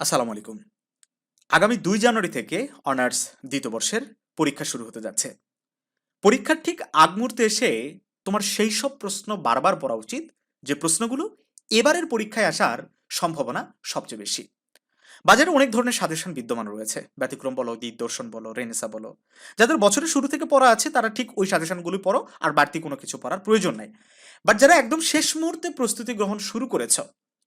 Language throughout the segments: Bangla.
আসসালামু আলাইকুম। আগামী দুই জানুয়ারি থেকে অনার্স দ্বিতীয় বর্ষের পরীক্ষা শুরু হতে যাচ্ছে। পরীক্ষার ঠিক আগ মুহূর্তে এসে তোমার সেই সব প্রশ্ন বারবার পড়া উচিত, যে প্রশ্নগুলো এবারের পরীক্ষায় আসার সম্ভাবনা সবচেয়ে বেশি। বাজারে অনেক ধরনের সাজেশন বিদ্যমান রয়েছে। ব্যতিক্রম বলো, দিগদর্শন বলো, রেনেসা বলো। যাদের বছরের শুরু থেকে পড়া আছে, তারা ঠিক ওই সাজেশনগুলি পড়ো, আর বাড়তি কোনো কিছু পড়ার প্রয়োজন নাই। বাট যারা একদম শেষ মুহূর্তে প্রস্তুতি গ্রহণ শুরু করেছ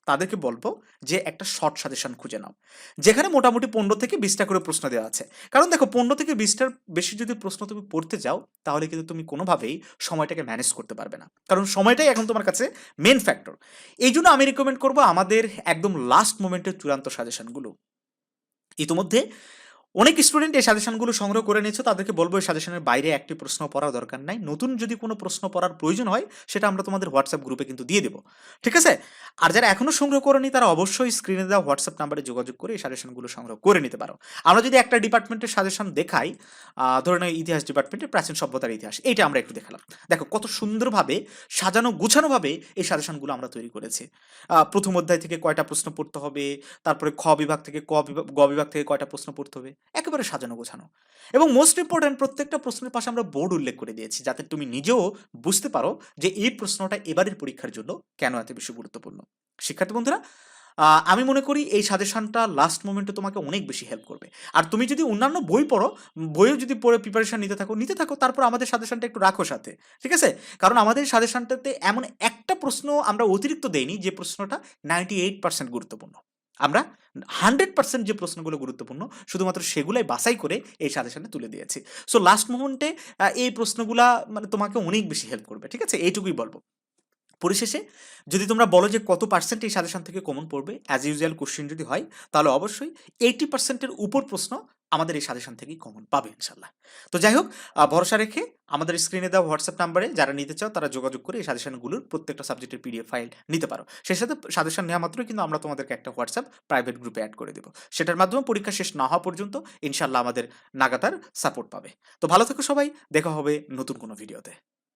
তাদেরকে বলব যে একটা শর্ট সাজেশন খুঁজে নাও। যেখানে মোটামুটি পনেরো থেকে বিশটা করে প্রশ্ন দেওয়া আছে। কারণ দেখো, পনেরো থেকে বিশটার বেশি যদি প্রশ্ন তুমি পড়তে যাও, তাহলে কিন্তু তুমি কোনোভাবেই সময়টাকে ম্যানেজ করতে পারবে না। কারণ সময়টাই এখন তোমার কাছে মেন ফ্যাক্টর এই জন্য আমি রিকমেন্ড করব আমাদের একদম লাস্ট মোমেন্টের চূড়ান্ত সাজেশনগুলো ইতিমধ্যে অনেক স্টুডেন্ট এই সাজেশনগুলো সংগ্রহ করে নিয়েছে, তাদেরকে বলব এই সাজেশনের বাইরে একটি প্রশ্ন পড়ার দরকার নাই। নতুন যদি কোনো প্রশ্ন পড়ার প্রয়োজন হয়, সেটা আমরা তোমাদের হোয়াটসঅ্যাপ গ্রুপে কিন্তু দিয়ে দেবো। ঠিক আছে? আর যারা এখনও সংগ্রহ করেনি, তারা অবশ্যই স্ক্রিনে দেওয়া হোয়াটসঅ্যাপ নাম্বারে যোগাযোগ করে এই সাজেশনগুলো সংগ্রহ করে নিতে পারো। আমরা যদি একটা ডিপার্টমেন্টের সাজেশন দেখাই ধরে নাও ইতিহাস ডিপার্টমেন্টের প্রাচীন সভ্যতার ইতিহাস, এইটা আমরা একটু দেখালাম। দেখো, কত সুন্দরভাবে, সাজানো, গুছানোভাবে এই সাজেশনগুলো আমরা তৈরি করেছি। প্রথম অধ্যায় থেকে কয়টা প্রশ্ন পড়তে হবে, তারপরে খ বিভাগ থেকে ক বিভাগ, গ বিভাগ থেকে কয়টা প্রশ্ন পড়তে হবে একেবারে সাজানো গোছানো। এবং মোস্ট ইম্পর্ট্যান্ট প্রত্যেকটা প্রশ্নের পাশে আমরা বোর্ড উল্লেখ করে দিয়েছি, যাতে তুমি নিজেও বুঝতে পারো যে এই প্রশ্নটা এবারের পরীক্ষার জন্য কেন এত বেশি গুরুত্বপূর্ণ। শিক্ষার্থী বন্ধুরা আমি মনে করি এই সাজেশনটা লাস্ট মোমেন্টে তোমাকে অনেক বেশি হেল্প করবে। আর তুমি যদি অন্যান্য বই পড়ো, বইও যদি পড়ে প্রিপারেশন নিতে থাকো নিতে থাকো, তারপর আমাদের সাজেশনটা একটু রাখো সাথে, ঠিক আছে? কারণ আমাদের সাজেশনটাতে এমন একটা প্রশ্ন আমরা অতিরিক্ত দেইনি যে প্রশ্নটা নাইনটি এইট পার্সেন্ট গুরুত্বপূর্ণ। আমরা হান্ড্রেড পার্সেন্ট যে প্রশ্নগুলো গুরুত্বপূর্ণ শুধুমাত্র সেগুলাই বাছাই করে এই সাজেশনে তুলে দিয়েছি। সো লাস্ট মোমেন্টে এই প্রশ্নগুলা মানে তোমাকে অনেক বেশি হেল্প করবে, ঠিক আছে? এইটুকুই বলব। পরিশেষে, যদি তোমরা বলো যে কত পার্সেন্ট এই সাজেশন থেকে কমন পড়বে অ্যাজ ইউজুয়াল কোশ্চেন যদি হয়, তাহলে অবশ্যই এইটি পার্সেন্টের উপর প্রশ্ন আমাদের এই সাজেশন থেকেই কমন পাবে ইনশাল্লাহ। তো যাই হোক ভরসা রেখে আমাদের স্ক্রিনে দেওয়া হোয়াটসঅ্যাপ নাম্বারে যারা নিতে চাও তারা যোগাযোগ করে এই সাজেশনগুলোর প্রত্যেকটা সাবজেক্টের পিডিএফ ফাইল নিতে পারো। সেই সাথে সাজেশন নেওয়া মাত্রই কিন্তু আমরা তোমাদেরকে একটা হোয়াটসঅ্যাপ প্রাইভেট গ্রুপে অ্যাড করে দেবো। সেটার মাধ্যমে পরীক্ষা শেষ না হওয়া পর্যন্ত ইনশাল্লাহ আমাদের নাগাতার সাপোর্ট পাবে। তো ভালো থেকো সবাই, দেখা হবে নতুন কোনো ভিডিওতে